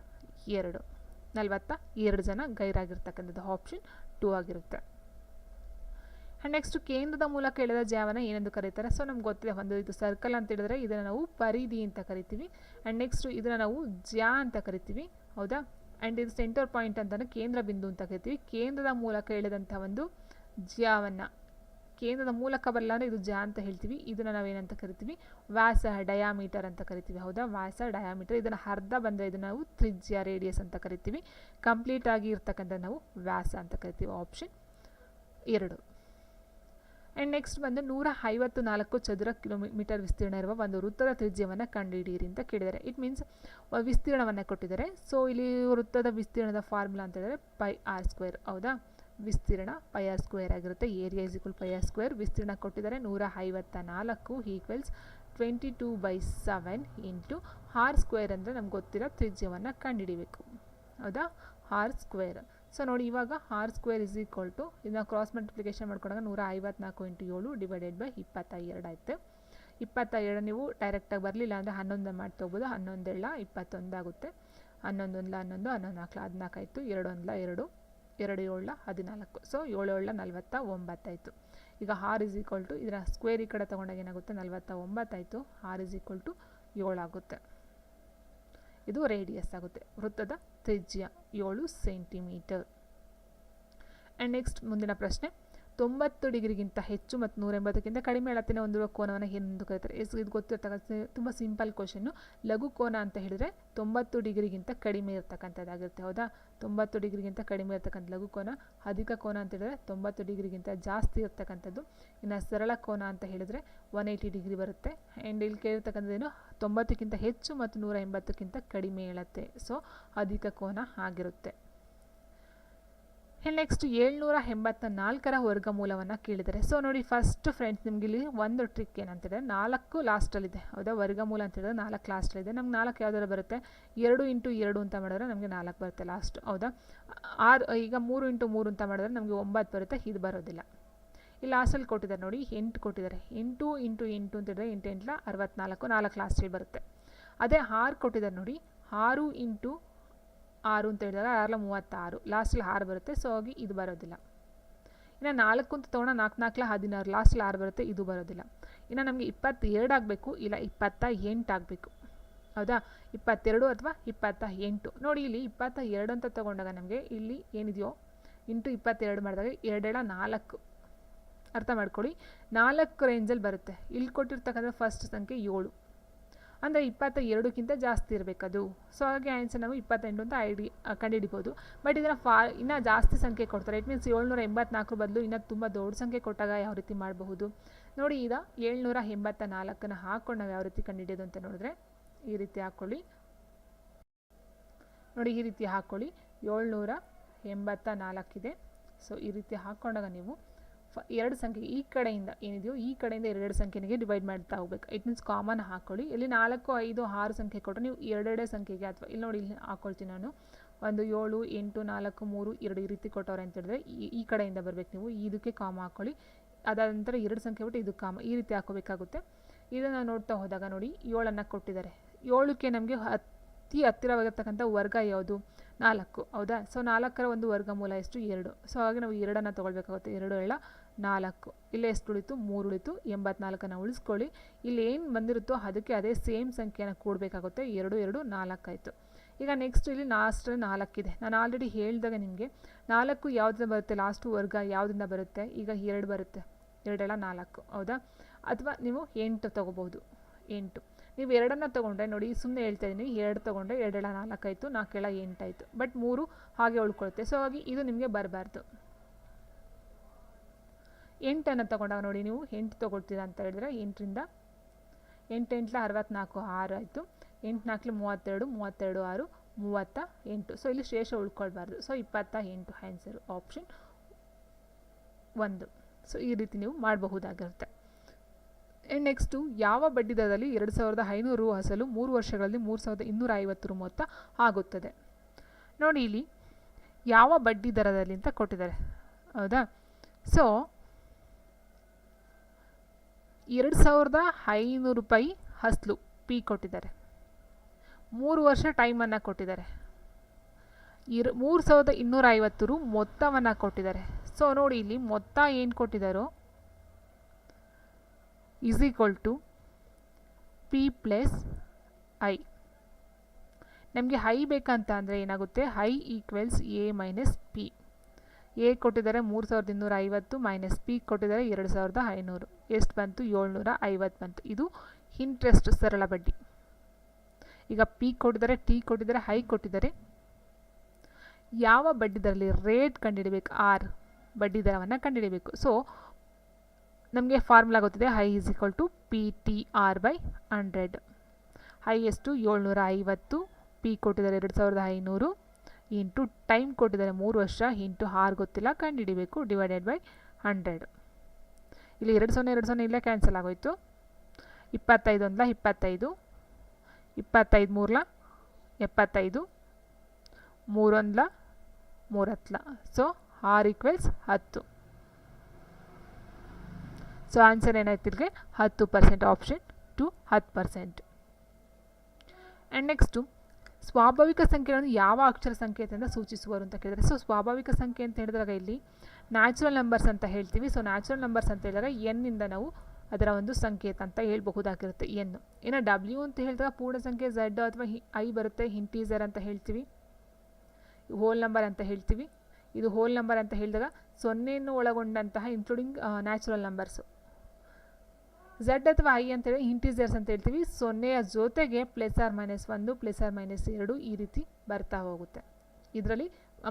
ಎರಡು. ನಲವತ್ತ, ಎರಡು ಜನ ಗೈರಾಗಿರ್ತಕ್ಕಂಥದ್ದು. ಆಪ್ಷನ್ ಟೂ ಆಗಿರುತ್ತೆ. ಆ್ಯಂಡ್ ನೆಕ್ಸ್ಟ್ ಕೇಂದ್ರದ ಮೂಲಕ ಎಳೆದ ಜಾವನ ಏನೆಂದು ಕರೀತಾರೆ? ಸೊ ನಮ್ಗೆ ಗೊತ್ತಿದೆ, ಒಂದು ಇದು ಸರ್ಕಲ್ ಅಂತ ಹೇಳಿದ್ರೆ ಇದನ್ನು ನಾವು ಪರಿಧಿ ಅಂತ ಕರಿತೀವಿ. ಆ್ಯಂಡ್ ನೆಕ್ಸ್ಟ್ ಇದನ್ನು ನಾವು ಜ್ಯಾ ಅಂತ ಕರಿತೀವಿ. ಹೌದಾ? ಆ್ಯಂಡ್ ಇದು ಸೆಂಟರ್ ಪಾಯಿಂಟ್ ಅಂತಲೂ ಕೇಂದ್ರ ಬಿಂದು ಅಂತ ಕರಿತೀವಿ. ಕೇಂದ್ರದ ಮೂಲಕ ಎಳೆದಂಥ ಒಂದು ಜ್ಯಾವನ್ನು. ಕೇಂದ್ರದ ಮೂಲಕ ಬರಲ್ಲ ಅಂದರೆ ಇದು ಜಾ ಅಂತ ಹೇಳ್ತೀವಿ. ಇದನ್ನು ನಾವೇನಂತ ಕರಿತೀವಿ? ವ್ಯಾಸ ಡಯಾಮೀಟರ್ ಅಂತ ಕರಿತೀವಿ. ಹೌದಾ? ವ್ಯಾಸ ಡಯಾಮೀಟರ್ ಇದನ್ನು ಅರ್ಧ ಬಂದರೆ ಇದನ್ನು ನಾವು ತ್ರಿಜ್ಯ ರೇಡಿಯಸ್ ಅಂತ ಕರಿತೀವಿ. ಕಂಪ್ಲೀಟ್ ಆಗಿ ಇರ್ತಕ್ಕಂಥ ನಾವು ವ್ಯಾಸ ಅಂತ ಕರಿತೀವಿ. ಆಪ್ಷನ್ ಎರಡು. ಆ್ಯಂಡ್ ನೆಕ್ಸ್ಟ್ ಬಂದು ನೂರ ಐವತ್ತು ನಾಲ್ಕು ಚದುರ ಕಿಲೋಮೀಟರ್ ವಿಸ್ತೀರ್ಣ ಇರುವ ಒಂದು ವೃತ್ತದ ತ್ರಿಜ್ಯವನ್ನು ಕಂಡುಹಿಡಿಯಿರಿ ಅಂತ ಕೇಳಿದ್ದಾರೆ. ಇಟ್ ಮೀನ್ಸ್ ವಿಸ್ತೀರ್ಣವನ್ನು ಕೊಟ್ಟಿದ್ದಾರೆ. ಸೊ ಇಲ್ಲಿ ವೃತ್ತದ ವಿಸ್ತೀರ್ಣದ ಫಾರ್ಮುಲಾ ಅಂತ ಹೇಳಿದ್ರೆ ಪೈ ಆರ್ ಸ್ಕ್ವೇರ್ ಹೌದಾ? ವಿಸ್ತೀರ್ಣ ಪೈ ಆರ್ ಸ್ಕ್ವೇರ್ ಆಗಿರುತ್ತೆ. Area is equal pi R square ವಿಸ್ತೀರ್ಣ ಕೊಟ್ಟಿದ್ದಾರೆ ನೂರ ಐವತ್ತ ನಾಲ್ಕು equals twenty two by seven into R square ಅಂದರೆ ನಮ್ಗೆ ಗೊತ್ತಿರೋ ತ್ರಿಜ್ಯವನ್ನು ಕಂಡುಹಿಡಿಬೇಕು. ಹೌದಾ? ಆರ್ ಸ್ಕ್ವೇರ್ ಸೊ ನೋಡಿ ಇವಾಗ R square is equal to ಇದನ್ನ ಕ್ರಾಸ್ ಮಲ್ಟಿಪ್ಲಿಕೇಶನ್ ಮಾಡ್ಕೊಂಡಾಗ ನೂರ ಐವತ್ನಾಲ್ಕು ಇಂಟು ಏಳು ಡಿವೈಡೆಡ್ ಬೈ ಇಪ್ಪತ್ತ ಎರಡು ಆಯಿತು. ಇಪ್ಪತ್ತ ಎರಡು ನೀವು ಡೈರೆಕ್ಟಾಗಿ ಬರಲಿಲ್ಲ ಅಂದರೆ ಹನ್ನೊಂದು ಮಾಡಿ ತೊಗೋಬೋದು. ಹನ್ನೊಂದೇಳ ಇಪ್ಪತ್ತೊಂದಾಗುತ್ತೆ ಹನ್ನೊಂದೊಂದ್ಲ ಹನ್ನೊಂದು ಹನ್ನೊಂದು ನಾಲ್ಕು ಹದಿನಾಲ್ಕು ಆಯಿತು. ಎರಡು ಒಂದ್ಲ ಎರಡು ಎರಡು ಏಳ ಹದಿನಾಲ್ಕು. ಸೊ ಏಳು ಏಳ ನಲ್ವತ್ತ ಒಂಬತ್ತಾಯಿತು ಈಗ ಆರ್ ಇಸ್ ಈಕ್ವಲ್ ಟು ಇದರ ಸ್ಕ್ವೇರ್ ಈ ಕಡೆ ತೊಗೊಂಡಾಗ ಏನಾಗುತ್ತೆ? ನಲ್ವತ್ತ ಒಂಬತ್ತಾಯಿತು ಆರ್ ಇಸ್ ಈಕ್ವಲ್ ಟು ಏಳಾಗುತ್ತೆ ಇದು ರೇಡಿಯಸ್ ಆಗುತ್ತೆ. ವೃತ್ತದ ತ್ರಿಜ್ಯ ಏಳು ಸೆಂಟಿಮೀಟರ್. ಆ್ಯಂಡ್ ನೆಕ್ಸ್ಟ್ ಮುಂದಿನ ಪ್ರಶ್ನೆ. ತೊಂಬತ್ತು ಡಿಗ್ರಿಗಿಂತ ಹೆಚ್ಚು ಮತ್ತು ನೂರ ಎಂಬತ್ತಕ್ಕಿಂತ ಕಡಿಮೆ ಅಳತೆನ ಹೊಂದಿರುವ ಕೋನವನ್ನು ಏನೆಂದು ಕರೀತಾರೆ ಎಸ್, ಇದು ಗೊತ್ತಿರ್ತಕ್ಕಂಥ ತುಂಬ ಸಿಂಪಲ್ ಕ್ವಶನ್ನು ಲಘು ಕೋನ ಅಂತ ಹೇಳಿದರೆ ತೊಂಬತ್ತು ಡಿಗ್ರಿಗಿಂತ ಕಡಿಮೆ ಇರ್ತಕ್ಕಂಥದ್ದಾಗಿರುತ್ತೆ, ಹೌದಾ? ತೊಂಬತ್ತು ಡಿಗ್ರಿಗಿಂತ ಕಡಿಮೆ ಇರ್ತಕ್ಕಂಥ ಲಘು ಕೋನ, ಅಧಿಕ ಕೋನ ಅಂತ ಹೇಳಿದ್ರೆ ತೊಂಬತ್ತು ಡಿಗ್ರಿಗಿಂತ ಜಾಸ್ತಿ ಇರ್ತಕ್ಕಂಥದ್ದು. ಇನ್ನು ಸರಳ ಕೋನ ಅಂತ ಹೇಳಿದರೆ ಒನ್ ಏಯ್ಟಿ ಡಿಗ್ರಿ ಬರುತ್ತೆ. ಆ್ಯಂಡ್ ಇಲ್ಲಿ ಕೇಳಿರ್ತಕ್ಕಂಥದ್ದೇನು? ತೊಂಬತ್ತಕ್ಕಿಂತ ಹೆಚ್ಚು ಮತ್ತು ನೂರ ಎಂಬತ್ತಕ್ಕಿಂತ ಕಡಿಮೆ ಇಳತ್ತೆ ಸೊ ಅಧಿಕ ಕೋನ ಆಗಿರುತ್ತೆ. ನೆಕ್ಸ್ಟ್ ಏಳ್ನೂರ ಎಂಬತ್ತ ನಾಲ್ಕರ ವರ್ಗಮೂಲವನ್ನು ಕೇಳಿದರೆ. ಸೊ ನೋಡಿ ಫಸ್ಟ್ ಫ್ರೆಂಡ್ಸ್ ನಿಮ್ಗೆ ಇಲ್ಲಿ ಒಂದು ಟ್ರಿಕ್ ಏನಂತಿದೆ? ನಾಲ್ಕು ಲಾಸ್ಟಲ್ಲಿದೆ ಹೌದಾ? ವರ್ಗಮೂಲ ಅಂತ ಹೇಳಿದ್ರೆ ನಾಲ್ಕು ಲಾಸ್ಟಲ್ಲಿದೆ ನಮ್ಗೆ ನಾಲ್ಕು ಯಾವ್ದಾರು ಬರುತ್ತೆ? ಎರಡು ಇಂಟು ಎರಡು ಅಂತ ಮಾಡಿದ್ರೆ ನಮಗೆ ನಾಲ್ಕು ಬರುತ್ತೆ ಲಾಸ್ಟ್ ಹೌದಾ? ಆರು, ಈಗ ಮೂರು ಇಂಟು ಮೂರು ಅಂತ ಮಾಡಿದ್ರೆ ನಮಗೆ ಒಂಬತ್ತು ಬರುತ್ತೆ. ಇದು ಬರೋದಿಲ್ಲ. ಇಲ್ಲಿ ಲಾಸ್ಟಲ್ಲಿ ಕೊಟ್ಟಿದ್ದಾರೆ ನೋಡಿ, ಎಂಟು ಕೊಟ್ಟಿದ್ದಾರೆ. ಎಂಟು ಇಂಟು ಎಂಟು ಅಂತ ಹೇಳಿದ್ರೆ ಎಂಟು ಎಂಟ್ಲ ಅರವತ್ನಾಲ್ಕು, ನಾಲ್ಕು ಲಾಸ್ಟಲ್ಲಿ ಬರುತ್ತೆ. ಅದೇ ಆರು ಕೊಟ್ಟಿದ್ದಾರೆ ನೋಡಿ, ಆರು ಇಂಟು ಆರು ಅಂತ ಹೇಳಿದಾಗ ಆರಲ್ಲ ಮೂವತ್ತಾರು. ಲಾಸ್ಟಲ್ಲಿ ಆರು ಬರುತ್ತೆ ಸೊ ಹಾಗೆ ಇದು ಬರೋದಿಲ್ಲ. ಇನ್ನು ನಾಲ್ಕು ಅಂತ ತೊಗೊಂಡು ನಾಲ್ಕು ನಾಲ್ಕಲ ಹದಿನಾರು ಲಾಸ್ಟಲ್ಲಿ ಆರು ಬರುತ್ತೆ, ಇದು ಬರೋದಿಲ್ಲ. ಇನ್ನು ನಮಗೆ ಇಪ್ಪತ್ತೆರಡು ಆಗಬೇಕು, ಇಲ್ಲ ಇಪ್ಪತ್ತ ಎಂಟು ಆಗಬೇಕು. ಹೌದಾ? ಇಪ್ಪತ್ತೆರಡು ಅಥವಾ ಇಪ್ಪತ್ತ ಎಂಟು. ನೋಡಿ ಇಲ್ಲಿ ಇಪ್ಪತ್ತ ಎರಡು ಅಂತ ತೊಗೊಂಡಾಗ ನಮಗೆ ಇಲ್ಲಿ ಏನಿದೆಯೋ? ಇಂಟು ಇಪ್ಪತ್ತೆರಡು ಮಾಡಿದಾಗ ಎರಡೆಳ ನಾಲ್ಕು. ಅರ್ಥ ಮಾಡ್ಕೊಳ್ಳಿ. ನಾಲ್ಕು ರೇಂಜಲ್ಲಿ ಬರುತ್ತೆ. ಇಲ್ಲಿ ಕೊಟ್ಟಿರ್ತಕ್ಕಂಥ ಫಸ್ಟ್ ಸಂಖ್ಯೆ ಏಳು. ಅಂದರೆ ಇಪ್ಪತ್ತ ಎರಡಕ್ಕಿಂತ ಜಾಸ್ತಿ ಇರಬೇಕದು. ಸೊ ಹಾಗೆ ಆನ್ಸರ್ ನಾವು ಇಪ್ಪತ್ತೆಂಟು ಅಂತ ಐಡಿ ಕಂಡುಹಿಡಿಬೋದು. ಬಟ್ ಇದನ್ನು ಫಾ, ಇನ್ನೂ ಜಾಸ್ತಿ ಸಂಖ್ಯೆ ಕೊಡ್ತಾರೆ. ಇಟ್ ಮೀನ್ಸ್ ಏಳ್ನೂರ ಎಂಬತ್ನಾಲ್ಕು ಬದಲು ಇನ್ನೂ ತುಂಬ ದೊಡ್ಡ ಸಂಖ್ಯೆ ಕೊಟ್ಟಾಗ ಯಾವ ರೀತಿ ಮಾಡಬಹುದು? ನೋಡಿ, ಈಗ ಏಳ್ನೂರ ಎಂಬತ್ತ ನಾಲ್ಕನ್ನು ಹಾಕ್ಕೊಂಡು ನಾವು ಯಾವ ರೀತಿ ಕಂಡುಹಿಡಿಯೋದು ಅಂತ ನೋಡಿದ್ರೆ, ಈ ರೀತಿ ಹಾಕ್ಕೊಳ್ಳಿ ನೋಡಿ, ಈ ರೀತಿ ಹಾಕ್ಕೊಳ್ಳಿ ಏಳ್ನೂರ ಎಂಬತ್ತ ನಾಲ್ಕಿದೆ ಸೊ ಈ ರೀತಿ ಹಾಕ್ಕೊಂಡಾಗ ನೀವು ಎರಡು ಸಂಖ್ಯೆ ಈ ಕಡೆಯಿಂದ ಏನಿದೆಯೋ ಈ ಕಡೆಯಿಂದ ಎರಡೆರಡು ಸಂಖ್ಯೆನಿಗೆ ಡಿವೈಡ್ ಮಾಡ್ತಾ ಹೋಗ್ಬೇಕು. ಇಟ್ ಮೀನ್ಸ್ ಕಾಮನ್ ಹಾಕ್ಕೊಳ್ಳಿ ಇಲ್ಲಿ ನಾಲ್ಕು, ಐದು, ಆರು ಸಂಖ್ಯೆ ಕೊಟ್ಟರೆ ನೀವು ಎರಡೆರಡೇ ಸಂಖ್ಯೆಗೆ ಅಥವಾ ಇಲ್ಲಿ ನೋಡಿ ಇಲ್ಲಿ ಹಾಕ್ಕೊಳ್ತೀನಿ ನಾನು. ಒಂದು, ಏಳು, ಎಂಟು, ನಾಲ್ಕು, ಮೂರು, ಎರಡು ಈ ರೀತಿ ಕೊಟ್ಟವ್ರೆ ಅಂತ ಹೇಳಿದ್ರೆ ಈ ಕಡೆಯಿಂದ ಬರಬೇಕು ನೀವು. ಇದಕ್ಕೆ ಕಾಮ ಹಾಕ್ಕೊಳ್ಳಿ ಅದಾದ ನಂತರ ಎರಡು ಸಂಖ್ಯೆ ಬಿಟ್ಟು ಇದು ಕಾಮ ಈ ರೀತಿ ಹಾಕೋಬೇಕಾಗುತ್ತೆ. ಇದನ್ನು ನೋಡ್ತಾ ಹೋದಾಗ ನೋಡಿ, ಏಳನ್ನು ಕೊಟ್ಟಿದ್ದಾರೆ. ಏಳಕ್ಕೆ ನಮಗೆ ಅತಿ ಹತ್ತಿರವಾಗಿರ್ತಕ್ಕಂಥ ವರ್ಗ ಯಾವುದು? ನಾಲ್ಕು. ಹೌದಾ? ಸೊ ನಾಲ್ಕರ ಒಂದು ವರ್ಗಮೂಲ ಎಷ್ಟು? ಎರಡು. ಸೊ ಹಾಗೆ ನಾವು ಎರಡನ್ನು ತೊಗೊಳ್ಬೇಕಾಗುತ್ತೆ. ಎರಡು ಏಳ ನಾಲ್ಕು. ಇಲ್ಲಿ ಎಷ್ಟು ಉಳಿತು ಮೂರು ಉಳಿತು ಎಂಬತ್ನಾಲ್ಕನ್ನು ಉಳಿಸ್ಕೊಳ್ಳಿ. ಇಲ್ಲಿ ಏನು ಬಂದಿರುತ್ತೋ ಅದಕ್ಕೆ ಅದೇ ಸೇಮ್ ಸಂಖ್ಯೆನ ಕೂಡಬೇಕಾಗುತ್ತೆ. ಎರಡು ಎರಡು, ನಾಲ್ಕಾಯಿತು. ಈಗ ನೆಕ್ಸ್ಟ್ ಇಲ್ಲಿ ಲಾಸ್ಟಲ್ಲಿ ನಾಲ್ಕಿದೆ. ನಾನು ಆಲ್ರೆಡಿ ಹೇಳಿದಾಗ ನಿಮಗೆ ನಾಲ್ಕು ಯಾವುದರಿಂದ ಬರುತ್ತೆ? ಲಾಸ್ಟು ವರ್ಗ ಯಾವುದರಿಂದ ಬರುತ್ತೆ? ಈಗ ಎರಡು ಬರುತ್ತೆ. ಎರಡೆಲ್ಲ ನಾಲ್ಕು. ಹೌದಾ? ಅಥವಾ ನೀವು ಎಂಟು ತೊಗೋಬೋದು ಎಂಟು. ನೀವು ಎರಡನ್ನು ತೊಗೊಂಡ್ರೆ ನೋಡಿ ಸುಮ್ಮನೆ ಹೇಳ್ತಾ ಇದ್ದೀನಿ ಎರಡು ತೊಗೊಂಡ್ರೆ ಎರಡೆಲ್ಲ ನಾಲ್ಕಾಯಿತು. ನಾಲ್ಕೆಲ್ಲ ಎಂಟಾಯಿತು. ಬಟ್ ಮೂರು ಹಾಗೆ ಉಳ್ಕೊಳುತ್ತೆ. ಸೊ ಹಾಗೆ ಇದು ನಿಮಗೆ ಬರಬಾರ್ದು. ಎಂಟನ್ನು ತೊಗೊಂಡಾಗ ನೋಡಿ ನೀವು, ಎಂಟು ತೊಗೊಳ್ತೀರಾ ಅಂತ ಹೇಳಿದ್ರೆ ಎಂಟರಿಂದ ಎಂಟು ಎಂಟ್ಲ ಅರವತ್ನಾಲ್ಕು ಆರು ಆಯಿತು. ಎಂಟು ನಾಲ್ಕಲಿ ಮೂವತ್ತೆರಡು ಮೂವತ್ತೆರಡು ಆರು, ಮೂವತ್ತ ಎಂಟು. ಸೊ ಇಲ್ಲಿ ಶೇಷ ಉಳ್ಕೊಳ್ಬಾರ್ದು. ಸೊ ಇಪ್ಪತ್ತ ಎಂಟು ಆನ್ಸರು ಆಪ್ಷನ್ ಒಂದು. ಸೊ ಈ ರೀತಿ ನೀವು ಮಾಡಬಹುದಾಗಿರುತ್ತೆ. ಆ್ಯಂಡ್ ನೆಕ್ಸ್ಟು ಯಾವ ಬಡ್ಡಿ ದರದಲ್ಲಿ ಎರಡು ಸಾವಿರದ ಐನೂರು ಅಸಲು ಮೂರು ವರ್ಷಗಳಲ್ಲಿ ಮೂರು ಸಾವಿರದ ಇನ್ನೂರ ಐವತ್ತು ಮೊತ್ತ ಆಗುತ್ತದೆ? ನೋಡಿ, ಇಲ್ಲಿ ಯಾವ ಬಡ್ಡಿ ದರದಲ್ಲಿ ಅಂತ ಕೊಟ್ಟಿದ್ದಾರೆ. ಹೌದಾ? ಸೊ ಎರಡು ಸಾವಿರದ ಐನೂರು ರೂಪಾಯಿ ಹಸ್ಲು ಪಿ ಕೊಟ್ಟಿದ್ದಾರೆ. ಮೂರು ವರ್ಷ ಟೈಮನ್ನು ಕೊಟ್ಟಿದ್ದಾರೆ. ಇರ್, ಮೂರು ಸಾವಿರದ ಇನ್ನೂರ ಐವತ್ತು ರು ಮೊತ್ತವನ್ನು ಕೊಟ್ಟಿದ್ದಾರೆ. ಸೊ ನೋಡಿ ಇಲ್ಲಿ ಮೊತ್ತ ಏನು ಕೊಟ್ಟಿದ್ದಾರೋ is equal to P plus I ನಮಗೆ ಹೈ ಬೇಕಂತ ಅಂದರೆ ಏನಾಗುತ್ತೆ? I equals A minus P A ಕೊಟ್ಟಿದ್ದಾರೆ ಮೂರು ಸಾವಿರದ ಇನ್ನೂರ ಐವತ್ತು ಮೈನಸ್ ಪಿ ಕೊಟ್ಟಿದ್ದಾರೆ ಎರಡು ಸಾವಿರದ ಐನೂರು. ಎಷ್ಟು ಬಂತು? ಏಳ್ನೂರ ಐವತ್ತು ಬಂತು. ಇದು ಇಂಟ್ರೆಸ್ಟ್ ಸರಳ ಬಡ್ಡಿ. ಈಗ ಪಿ ಕೊಟ್ಟಿದ್ದಾರೆ, ಟಿ ಕೊಟ್ಟಿದ್ದಾರೆ, ಹೈ ಕೊಟ್ಟಿದ್ದಾರೆ. ಯಾವ ಬಡ್ಡಿ ದರದಲ್ಲಿ ರೇಟ್ ಕಂಡುಹಿಡಬೇಕು ಆರ್ ಬಡ್ಡಿ ದರವನ್ನು ಕಂಡುಹಿಡಬೇಕು ಸೊ ನಮಗೆ ಫಾರ್ಮುಲಾ ಗೊತ್ತಿದೆ I is equal to P T R by hundred I ಎಷ್ಟು ಏಳ್ನೂರ ಐವತ್ತು ಪಿ ಕೊಟ್ಟಿದ್ದಾರೆ ಎರಡು ಸಾವಿರದ ಐನೂರು. ಇಂಟು ಟೈಮ್ ಕೊಟ್ಟಿದ್ದಾರೆ. ಮೂರು ವರ್ಷ ಇಂಟು ಆರು ಗೊತ್ತಿಲ್ಲ. ಕಂಡುಹಿಡಿಬೇಕು. Divided by hundred. ಇಲ್ಲಿ ಎರಡು ಸೊನ್ನೆ ಎರಡು ಸೊನ್ನೆ ಇಲ್ಲೇ ಕ್ಯಾನ್ಸಲ್ ಆಗೋಯ್ತು. ಇಪ್ಪತ್ತೈದು ಒಂದ್ಲ, ಇಪ್ಪತ್ತೈದು. ಇಪ್ಪತ್ತೈದು ಮೂರ್ಲ, ಎಪ್ಪತ್ತೈದು. ಮೂರೊಂದ್ಲ ಮೂರತ್ಲ. ಸೊ ಆರ್ ಈಕ್ವಲ್ಸ್ ಹತ್ತು. ಸೊ ಆನ್ಸರ್ ಏನಾಯ್ತು ಇಲ್ಲಿಗೆ ಹತ್ತು ಪರ್ಸೆಂಟ್ ಆಪ್ಷನ್ ಟು ಹತ್ತು ಪರ್ಸೆಂಟ್ ಆ್ಯಂಡ್ ನೆಕ್ಸ್ಟು ಸ್ವಾಭಾವಿಕ ಸಂಖ್ಯೆಗಳನ್ನು ಯಾವ ಅಕ್ಷರ ಸಂಕೇತದಿಂದ ಸೂಚಿಸುವರು ಅಂತ ಕೇಳಿದರೆ. ಸೊ ಸ್ವಾಭಾವಿಕ ಸಂಖ್ಯೆ ಅಂತ ಹೇಳಿದಾಗ ಇಲ್ಲಿ ನ್ಯಾಚುರಲ್ ನಂಬರ್ಸ್ ಅಂತ ಹೇಳ್ತೀವಿ. ಸೊ ನ್ಯಾಚುರಲ್ ನಂಬರ್ಸ್ ಅಂತ ಹೇಳಿದಾಗ ಎನ್ನಿಂದ ನಾವು ಅದರ ಒಂದು ಸಂಕೇತ ಅಂತ ಹೇಳಬಹುದಾಗಿರುತ್ತೆ ಎನ್ನು ಇನ್ನು ಡಬ್ಲ್ಯೂ ಅಂತ ಹೇಳಿದಾಗ ಪೂರ್ಣ ಸಂಖ್ಯೆ ಝಡ್ ಅಥವಾ ಐ ಬರುತ್ತೆ ಹಿಂಟೀಸರ್ ಅಂತ ಹೇಳ್ತೀವಿ. ಹೋಲ್ ನಂಬರ್ ಅಂತ ಹೇಳ್ತೀವಿ. ಇದು ಹೋಲ್ ನಂಬರ್ ಅಂತ ಹೇಳಿದಾಗ ಸೊನ್ನೆಯನ್ನು ಒಳಗೊಂಡಂತಹ ಇನ್ಕ್ಲೂಡಿಂಗ್ ನ್ಯಾಚುರಲ್ ನಂಬರ್ಸು ಝಡ್ ಅಥವಾ ಐ ಅಂತೇಳಿ ಇಂಟೀಜರ್ಸ್ ಅಂತ ಹೇಳ್ತೀವಿ. ಸೊನ್ನೆಯ ಜೊತೆಗೆ ಪ್ಲಸ್ ಆರ್ ಮೈನಸ್ ಒಂದು ಪ್ಲಸ್ ಆರ್ ಮೈನಸ್ ಎರಡು ಈ ರೀತಿ ಬರ್ತಾ ಹೋಗುತ್ತೆ. ಇದರಲ್ಲಿ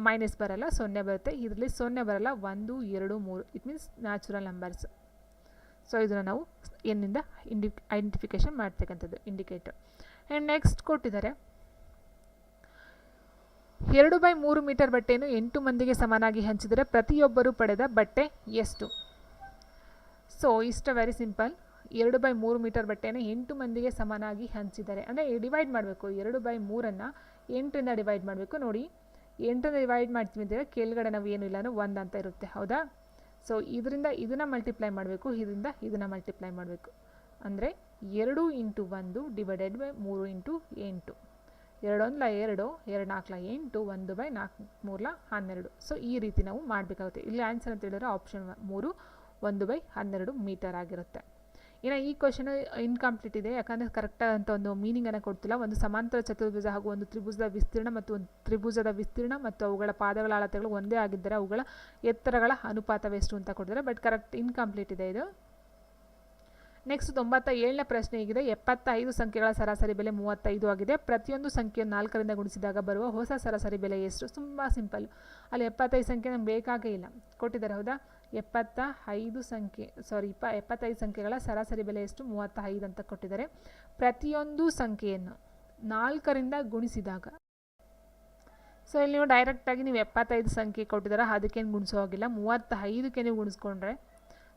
ಮೈನಸ್ ಬರಲ್ಲ, ಸೊನ್ನೆ ಬರುತ್ತೆ. ಇದರಲ್ಲಿ ಸೊನ್ನೆ ಬರಲ್ಲ, ಒಂದು, ಎರಡು, ಮೂರು. It means natural numbers so ಇದನ್ನು ನಾವು ಎನ್ನಿಂದ ಇಂಡಿ ಐಡೆಂಟಿಫಿಕೇಷನ್ ಮಾಡ್ತಕ್ಕಂಥದ್ದು ಇಂಡಿಕೇಟರ್ ಆ್ಯಂಡ್ ನೆಕ್ಸ್ಟ್ ಕೊಟ್ಟಿದ್ದಾರೆ. ಎರಡು ಬೈ ಮೂರು ಮೀಟರ್ ಬಟ್ಟೆಯನ್ನು ಎಂಟು ಮಂದಿಗೆ ಸಮನಾಗಿ ಹಂಚಿದರೆ ಪ್ರತಿಯೊಬ್ಬರು ಪಡೆದ ಬಟ್ಟೆ ಎಷ್ಟು? ಸೊ ಇಷ್ಟ ವೆರಿ ಸಿಂಪಲ್ ಎರಡು ಬೈ ಮೂರು ಮೀಟರ್ ಬಟ್ಟೆಯನ್ನು ಎಂಟು ಮಂದಿಗೆ ಸಮನಾಗಿ ಹಂಚಿದ್ದಾರೆ. ಅಂದರೆ ಡಿವೈಡ್ ಮಾಡಬೇಕು, ಎರಡು ಬೈ ಮೂರನ್ನು ಎಂಟರಿಂದ ಡಿವೈಡ್ ಮಾಡಬೇಕು. ನೋಡಿ, ಎಂಟರಿಂದ ಡಿವೈಡ್ ಮಾಡ್ತೀವಿ ಅಂದರೆ ಕೆಳಗಡೆ ನಾವು ಏನು ಇಲ್ಲ ಅಂದರೆ ಒಂದು ಅಂತ ಇರುತ್ತೆ, ಹೌದಾ? ಸೊ ಇದರಿಂದ ಇದನ್ನು ಮಲ್ಟಿಪ್ಲೈ ಮಾಡಬೇಕು, ಇದರಿಂದ ಇದನ್ನು ಮಲ್ಟಿಪ್ಲೈ ಮಾಡಬೇಕು. ಅಂದರೆ ಎರಡು ಇಂಟು ಒಂದು ಡಿವೈಡೆಡ್ ಬೈ ಮೂರು ಇಂಟು ಎಂಟು. ಎರಡೊಂದ್ಲ ಎರಡು ಎರಡು ನಾಲ್ಕಲ ಎಂಟು, ಒಂದು ಬೈ ನಾಲ್ಕು ಮೂರಲ ಹನ್ನೆರಡು. ಸೊ ಈ ರೀತಿ ನಾವು ಮಾಡಬೇಕಾಗುತ್ತೆ. ಇಲ್ಲಿ ಆನ್ಸರ್ ಅಂತ ಹೇಳಿದ್ರೆ ಆಪ್ಷನ್ ಮೂರು, ಒಂದು ಬೈ ಹನ್ನೆರಡು ಮೀಟರ್ ಆಗಿರುತ್ತೆ. ಇನ್ನು ಈ ಕ್ವಶನ್ ಇನ್ಕಂಪ್ಲೀಟ್ ಇದೆ. ಯಾಕಂದರೆ ಕರೆಕ್ಟಾದಂಥ ಒಂದು ಮೀನಿಂಗನ್ನು ಕೊಡ್ತಿಲ್ಲ. ಒಂದು ಸಮಾಂತರ ಚತುರ್ಭುಜ ಹಾಗೂ ಒಂದು ತ್ರಿಭುಜದ ವಿಸ್ತೀರ್ಣ ಮತ್ತು ಒಂದು ತ್ರಿಭುಜದ ವಿಸ್ತೀರ್ಣ ಮತ್ತು ಅವುಗಳ ಪಾದಗಳ ಅಳತೆಗಳು ಒಂದೇ ಆಗಿದ್ದರೆ ಅವುಗಳ ಎತ್ತರಗಳ ಅನುಪಾತವೆಷ್ಟು ಅಂತ ಕೊಡ್ತಾರೆ. ಬಟ್ ಕರೆಕ್ಟ್ ಇನ್ಕಂಪ್ಲೀಟ್ ಇದೆ ಇದು. ನೆಕ್ಸ್ಟ್ ತೊಂಬತ್ತ ಏಳನೇ ಪ್ರಶ್ನೆ ಹೀಗಿದೆ. ಎಪ್ಪತ್ತೈದು ಸಂಖ್ಯೆಗಳ ಸರಾಸರಿ ಬೆಲೆ ಮೂವತ್ತೈದು ಆಗಿದೆ. ಪ್ರತಿಯೊಂದು ಸಂಖ್ಯೆಯನ್ನು ನಾಲ್ಕರಿಂದ ಗುಣಿಸಿದಾಗ ಬರುವ ಹೊಸ ಸರಾಸರಿ ಬೆಲೆ ಎಷ್ಟು? ತುಂಬ ಸಿಂಪಲ್ ಅಲ್ಲಿ ಎಪ್ಪತ್ತೈದು ಸಂಖ್ಯೆ ನಮ್ಗೆ ಬೇಕಾಗೇ ಇಲ್ಲ. ಕೊಟ್ಟಿದ್ದಾರೆ, ಹೌದಾ? ಎಪ್ಪತ್ತ ಐದು ಸಂಖ್ಯೆ ಸಾರಿ ಇಪ್ಪ, ಎಪ್ಪತ್ತೈದು ಸಂಖ್ಯೆಗಳ ಸರಾಸರಿ ಬೆಲೆ ಎಷ್ಟು? ಮೂವತ್ತ ಐದು ಅಂತ ಕೊಟ್ಟಿದ್ದಾರೆ. ಪ್ರತಿಯೊಂದು ಸಂಖ್ಯೆಯನ್ನು ನಾಲ್ಕರಿಂದ ಗುಣಿಸಿದಾಗ. ಸೊ ಇಲ್ಲಿ ನೀವು ಡೈರೆಕ್ಟಾಗಿ ನೀವು ಎಪ್ಪತ್ತೈದು ಸಂಖ್ಯೆ ಕೊಟ್ಟಿದ್ದಾರೆ. ಅದಕ್ಕೇನು ಗುಣಿಸೋ ಹೋಗಿಲ್ಲ. ಮೂವತ್ತ ಐದಕ್ಕೆ ನೀವು ಗುಣಿಸ್ಕೊಂಡ್ರೆ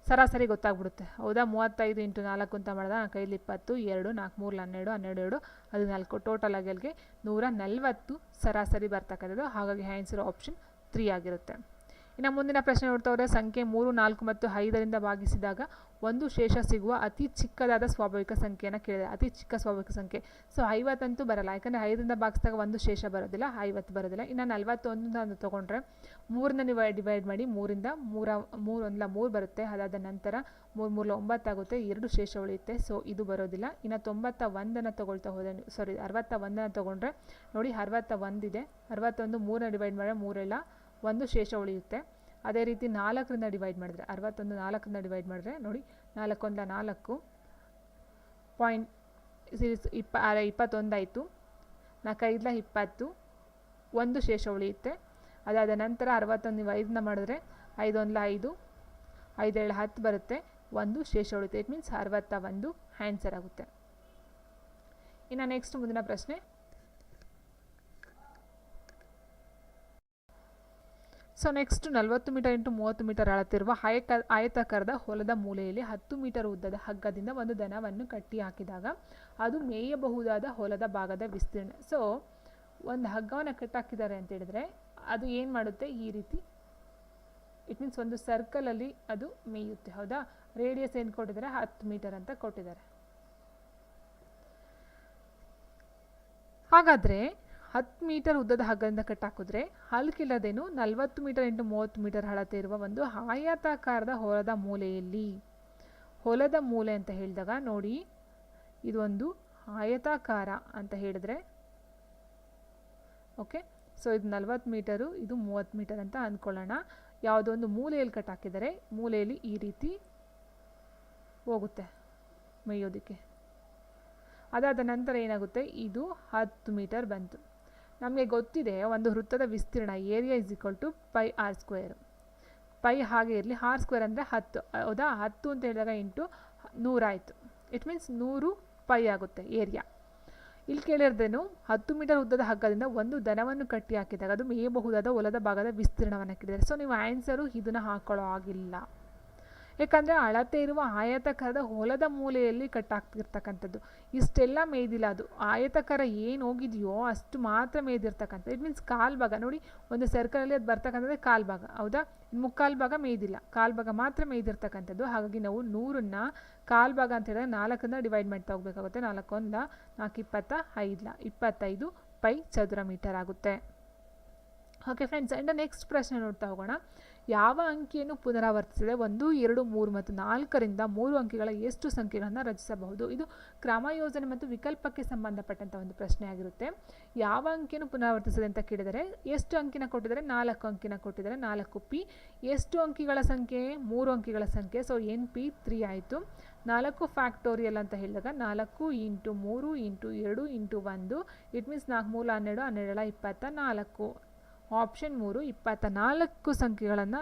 ಸರಾಸರಿ ಗೊತ್ತಾಗ್ಬಿಡುತ್ತೆ. ಹೌದಾ? ಮೂವತ್ತೈದು ಇಂಟು ನಾಲ್ಕು ಅಂತ ಮಾಡಿದಾಗ ಕೈಲಿ ಇಪ್ಪತ್ತು, ಎರಡು, ನಾಲ್ಕು, ಮೂರು, ಹನ್ನೆರಡು ಹನ್ನೆರಡು, ಎರಡು, ಹದಿನಾಲ್ಕು ಟೋಟಲ್ ಆಗಿ ಅಲ್ಲಿಗೆ ನೂರ ನಲವತ್ತು ಸರಾಸರಿ ಬರ್ತಕ್ಕಂಥದ್ದು. ಹಾಗಾಗಿ ಆನ್ಸರ್ ಆಪ್ಷನ್ ತ್ರೀ ಆಗಿರುತ್ತೆ. ಇನ್ನು ಮುಂದಿನ ಪ್ರಶ್ನೆ ನೋಡ್ತಾ ಸಂಖ್ಯೆ ಮೂರು, ನಾಲ್ಕು ಮತ್ತು ಐದರಿಂದ ಭಾಗಿಸಿದಾಗ ಒಂದು ಶೇಷ ಸಿಗುವ ಅತಿ ಚಿಕ್ಕದಾದ ಸ್ವಾಭಾವಿಕ ಸಂಖ್ಯೆಯನ್ನು ಕೇಳಿದೆ. ಅತಿ ಚಿಕ್ಕ ಸ್ವಾಭಾವಿಕ ಸಂಖ್ಯೆ. ಸೊ ಐವತ್ತಂತೂ ಬರಲ್ಲ. ಯಾಕಂದರೆ ಐದರಿಂದ ಭಾಗಿಸಿದಾಗ ಒಂದು ಶೇಷ ಬರೋದಿಲ್ಲ, ಐವತ್ತು ಬರೋದಿಲ್ಲ. ಇನ್ನು ನಲ್ವತ್ತೊಂದು ಅಂತ ತೊಗೊಂಡ್ರೆ ಮೂರನ್ನ ನೀವು ಡಿವೈಡ್ ಮಾಡಿ ಮೂರಿಂದ ಮೂರ, ಮೂರು ಒಂದಲ್ಲ ಮೂರು ಬರುತ್ತೆ. ಅದಾದ ನಂತರ ಮೂರು, ಮೂರಲ ಒಂಬತ್ತಾಗುತ್ತೆ ಎರಡು ಶೇಷ ಉಳಿಯುತ್ತೆ. ಸೊ ಇದು ಬರೋದಿಲ್ಲ. ಇನ್ನು ತೊಂಬತ್ತ ಒಂದನ್ನು ತೊಗೊಳ್ತಾ ಹೋದರೆ ಸಾರಿ ಅರವತ್ತ ಒಂದನ್ನು ತೊಗೊಂಡ್ರೆ ನೋಡಿ ಅರವತ್ತ ಒಂದಿದೆ ಅರವತ್ತೊಂದು ಮೂರನ್ನ ಡಿವೈಡ್ ಮಾಡಿದ್ರೆ ಮೂರೆಲ್ಲ. ಒಂದು ಶೇಷ ಉಳಿಯುತ್ತೆ ಅದೇ ರೀತಿ ನಾಲ್ಕರಿಂದ ಡಿವೈಡ್ ಮಾಡಿದ್ರೆ, ಅರವತ್ತೊಂದು ನಾಲ್ಕರಿಂದ ಡಿವೈಡ್ ಮಾಡಿದ್ರೆ, ನೋಡಿ, ನಾಲ್ಕೊಂದ ನಾಲ್ಕು ಪಾಯಿಂಟ್ ಇಪ್ಪ ಇಪ್ಪತ್ತೊಂದಾಯಿತು ನಾಲ್ಕೈದಲ ಇಪ್ಪತ್ತು ಒಂದು ಶೇಷ ಉಳಿಯುತ್ತೆ ಅದಾದ ನಂತರ ಅರವತ್ತೊಂದು ಐದನ್ನ ಮಾಡಿದ್ರೆ, ಐದೊಂದಲ ಐದು ಐದೇಳು ಹತ್ತು ಬರುತ್ತೆ. ಒಂದು ಶೇಷ ಉಳಿಯುತ್ತೆ ಇಟ್ ಮೀನ್ಸ್ ಅರವತ್ತ ಒಂದು ಆನ್ಸರ್ ಆಗುತ್ತೆ. ಇನ್ನು ನೆಕ್ಸ್ಟ್ ಮುಂದಿನ ಪ್ರಶ್ನೆ. ಸೊ ನೆಕ್ಸ್ಟ್ ನಲವತ್ತು ಮೀಟರ್ ಇಂಟು ಮೂವತ್ತು ಮೀಟರ್ ಅಳತಿರುವ ಆಯಕ, ಆಯತಾಕಾರದ ಹೊಲದ ಮೂಲೆಯಲ್ಲಿ ಹತ್ತು ಮೀಟರ್ ಉದ್ದದ ಹಗ್ಗದಿಂದ ಒಂದು ದನವನ್ನು ಕಟ್ಟಿ ಹಾಕಿದಾಗ ಅದು ಮೇಯಬಹುದಾದ ಹೊಲದ ಭಾಗದ ವಿಸ್ತೀರ್ಣ. ಸೊ ಒಂದು ಹಗ್ಗವನ್ನು ಕಟ್ಟಾಕಿದ್ದಾರೆ ಅಂತ ಹೇಳಿದ್ರೆ ಅದು ಏನು ಮಾಡುತ್ತೆ? ಈ ರೀತಿ ಇಟ್ ಮೀನ್ಸ್ ಒಂದು ಸರ್ಕಲಲ್ಲಿ ಅದು ಮೇಯುತ್ತೆ. ಹೌದಾ? ರೇಡಿಯಸ್ ಏನು ಕೊಟ್ಟಿದ್ದಾರೆ? ಹತ್ತು ಮೀಟರ್ ಅಂತ ಕೊಟ್ಟಿದ್ದಾರೆ. ಹಾಗಾದರೆ ಹತ್ತು ಮೀಟರ್ ಉದ್ದದ ಹಗ್ಗದಿಂದ ಕಟ್ಟಾಕಿದ್ರೆ ಹಲ್ಕಿಲ್ಲದೇನು ನಲವತ್ತು ಮೀಟರ್ ಇಂಟು ಮೂವತ್ತು ಮೀಟರ್ ಅಳತೆ ಇರುವ ಒಂದು ಆಯತಾಕಾರದ ಹೊಲದ ಮೂಲೆಯಲ್ಲಿ ಹೊಲದ ಮೂಲೆ ಅಂತ ಹೇಳಿದಾಗ ನೋಡಿ ಇದೊಂದು ಆಯತಾಕಾರ ಅಂತ ಹೇಳಿದ್ರೆ ಓಕೆ ಸೊ ಇದು ನಲವತ್ತು ಮೀಟರು, ಇದು ಮೂವತ್ತು ಮೀಟರ್ ಅಂತ ಅಂದ್ಕೊಳ್ಳೋಣ. ಯಾವುದೋ ಒಂದು ಮೂಲೆಯಲ್ಲಿ ಕಟ್ಟಾಕಿದರೆ ಮೂಲೆಯಲ್ಲಿ ಈ ರೀತಿ ಹೋಗುತ್ತೆ ಮೇಯೋದಕ್ಕೆ. ಅದಾದ ನಂತರ ಏನಾಗುತ್ತೆ? ಇದು ಹತ್ತು ಮೀಟರ್ ಬಂತು. ನಮಗೆ ಗೊತ್ತಿದೆ ಒಂದು ವೃತ್ತದ ವಿಸ್ತೀರ್ಣ area is equal to pi R square pi ಹಾಗೆ ಇರಲಿ ಆರ್ ಸ್ಕ್ವೇರ್ ಅಂದರೆ ಹತ್ತು. ಹೌದಾ? ಹತ್ತು ಅಂತ ಹೇಳಿದಾಗ ಇಂಟು ನೂರಾಯಿತು ಇಟ್ ಮೀನ್ಸ್ ನೂರು ಪೈ ಆಗುತ್ತೆ ಏರಿಯಾ ಇಲ್ಲಿ ಕೇಳಿರ್ದೇನು? ಹತ್ತು ಮೀಟರ್ ಉದ್ದದ ಹಗ್ಗದಿಂದ ಒಂದು ದನವನ್ನು ಕಟ್ಟಿ ಹಾಕಿದಾಗ ಅದು ಮೇಯಬಹುದಾದ ಹೊಲದ ಭಾಗದ ವಿಸ್ತೀರ್ಣವನ್ನು ಹಾಕಿದ್ದಾರೆ. ಸೊ ನೀವು ಆನ್ಸರು ಇದನ್ನು ಹಾಕೊಳ್ಳೋ ಆಗಿಲ್ಲ ಯಾಕಂದರೆ ಅಳತೆ ಇರುವ ಆಯತಕರದ ಹೊಲದ ಮೂಲೆಯಲ್ಲಿ ಕಟ್ಟಾಗ್ತಿರ್ತಕ್ಕಂಥದ್ದು ಇಷ್ಟೆಲ್ಲ ಮೇಯ್ದಿಲ್ಲ ಅದು. ಆಯತಕರ ಏನು ಹೋಗಿದೆಯೋ ಅಷ್ಟು ಮಾತ್ರ ಮೇಯ್ದಿರ್ತಕ್ಕಂಥದ್ದು. ಇಟ್ ಮೀನ್ಸ್ ಕಾಲು ಭಾಗ. ನೋಡಿ, ಒಂದು ಸರ್ಕಲಲ್ಲಿ ಅದು ಬರ್ತಕ್ಕಂಥದ್ದೇ ಕಾಲು ಭಾಗ. ಹೌದಾ? ಮುಕ್ಕಾಲು ಭಾಗ ಮೇಯ್ದಿಲ್ಲ. ಕಾಲು ಭಾಗ ಮಾತ್ರ ಮೇಯ್ದಿರ್ತಕ್ಕಂಥದ್ದು. ಹಾಗಾಗಿ ನಾವು ನೂರನ್ನು ಕಾಲು ಭಾಗ ಅಂತ ಹೇಳಿದ್ರೆ ನಾಲ್ಕನ್ನ ಡಿವೈಡ್ ಮಾಡ್ತಾ ಹೋಗ್ಬೇಕಾಗುತ್ತೆ. ನಾಲ್ಕೊಂದ ನಾಲ್ಕು ಇಪ್ಪತ್ತ ಐದಲ. ಇಪ್ಪತ್ತೈದು ಪೈ ಚದುರ ಮೀಟರ್ ಆಗುತ್ತೆ. ಓಕೆ ಫ್ರೆಂಡ್ಸ್ ಆ್ಯಂಡ್ ನೆಕ್ಸ್ಟ್ ಪ್ರಶ್ನೆ ನೋಡ್ತಾ ಹೋಗೋಣ. ಯಾವ ಅಂಕಿಯನ್ನು ಪುನರಾವರ್ತಿಸಿದೆ ಒಂದು, ಎರಡು, ಮೂರು ಮತ್ತು ನಾಲ್ಕರಿಂದ ಮೂರು ಅಂಕಿಗಳ ಎಷ್ಟು ಸಂಖ್ಯೆಗಳನ್ನು ರಚಿಸಬಹುದು? ಇದು ಕ್ರಮ ಯೋಜನೆ ಮತ್ತು ವಿಕಲ್ಪಕ್ಕೆ ಸಂಬಂಧಪಟ್ಟಂಥ ಒಂದು ಪ್ರಶ್ನೆ ಆಗಿರುತ್ತೆ ಯಾವ ಅಂಕಿಯನ್ನು ಪುನರಾವರ್ತಿಸಿದೆ ಅಂತ ಕೇಳಿದರೆ, ಎಷ್ಟು ಅಂಕಿನ ಕೊಟ್ಟಿದರೆ ನಾಲ್ಕು ಅಂಕಿನ ಕೊಟ್ಟಿದರೆ ನಾಲ್ಕು ಪಿ. ಎಷ್ಟು ಅಂಕಿಗಳ ಸಂಖ್ಯೆ? ಮೂರು ಅಂಕಿಗಳ ಸಂಖ್ಯೆ. So N P? ತ್ರೀ ಆಯಿತು. ನಾಲ್ಕು ಫ್ಯಾಕ್ಟೋರಿಯಲ್ ಅಂತ ಹೇಳಿದಾಗ ನಾಲ್ಕು ಇಂಟು ಮೂರು ಇಂಟು ಎರಡು ಇಂಟು ಒಂದು. ಇಟ್ ಮೀನ್ಸ್ ನಾಲ್ಕು ಮೂಲ ಹನ್ನೆರಡು ಹನ್ನೆರಡಲ್ಲ ಇಪ್ಪತ್ತ ನಾಲ್ಕು. ಆಪ್ಷನ್ ಮೂರು ಇಪ್ಪತ್ತ ನಾಲ್ಕು ಸಂಖ್ಯೆಗಳನ್ನು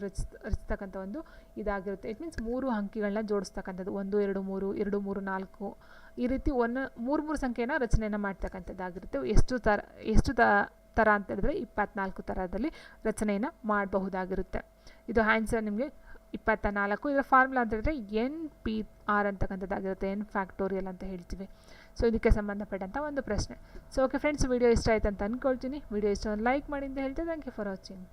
ರಚಿಸ್, ರಚಿಸ್ತಕ್ಕಂಥ ಒಂದು ಇದಾಗಿರುತ್ತೆ. ಇಟ್ ಮೀನ್ಸ್ ಮೂರು ಅಂಕಿಗಳನ್ನ ಜೋಡಿಸ್ತಕ್ಕಂಥದ್ದು. ಒಂದು, ಎರಡು, ಮೂರು ಎರಡು, ಮೂರು, ನಾಲ್ಕು. ಈ ರೀತಿ ಒಂದು ಮೂರು ಮೂರು ಸಂಖ್ಯೆನ ರಚನೆಯನ್ನು ಮಾಡ್ತಕ್ಕಂಥದ್ದಾಗಿರುತ್ತೆ. ಎಷ್ಟು ತರ, ಎಷ್ಟು ಥರ ಅಂತ ಹೇಳಿದ್ರೆ ಇಪ್ಪತ್ನಾಲ್ಕು ಥರದಲ್ಲಿ ರಚನೆಯನ್ನು ಮಾಡಬಹುದಾಗಿರುತ್ತೆ. ಇದು ಆನ್ಸರ್ ನಿಮಗೆ ಇಪ್ಪತ್ತ ನಾಲ್ಕು. ಇದರ ಫಾರ್ಮುಲಾ ಅಂತ ಹೇಳಿದ್ರೆ ಎನ್ ಪಿ ಆರ್ ಅಂತಕ್ಕಂಥದ್ದಾಗಿರುತ್ತೆ. ಎನ್ ಫ್ಯಾಕ್ಟೋರಿಯಲ್ ಅಂತ ಹೇಳ್ತೀವಿ. ಸೊ ಇದಕ್ಕೆ ಸಂಬಂಧಪಟ್ಟಂಥ ಒಂದು ಪ್ರಶ್ನೆ. ಸೊ ಓಕೆ ಫ್ರೆಂಡ್ಸ್ ವಿಡಿಯೋ ಇಷ್ಟ ಆಯ್ತು ಅಂತ ಅಂದ್ಕೊಳ್ತೀನಿ ವಿಡಿಯೋ ಇಷ್ಟ ಲೈಕ್ ಮಾಡಿ ಅಂತ ಹೇಳ್ತೀನಿ ಥ್ಯಾಂಕ್ ಯು ಫಾರ್ ವಾಚಿಂಗ್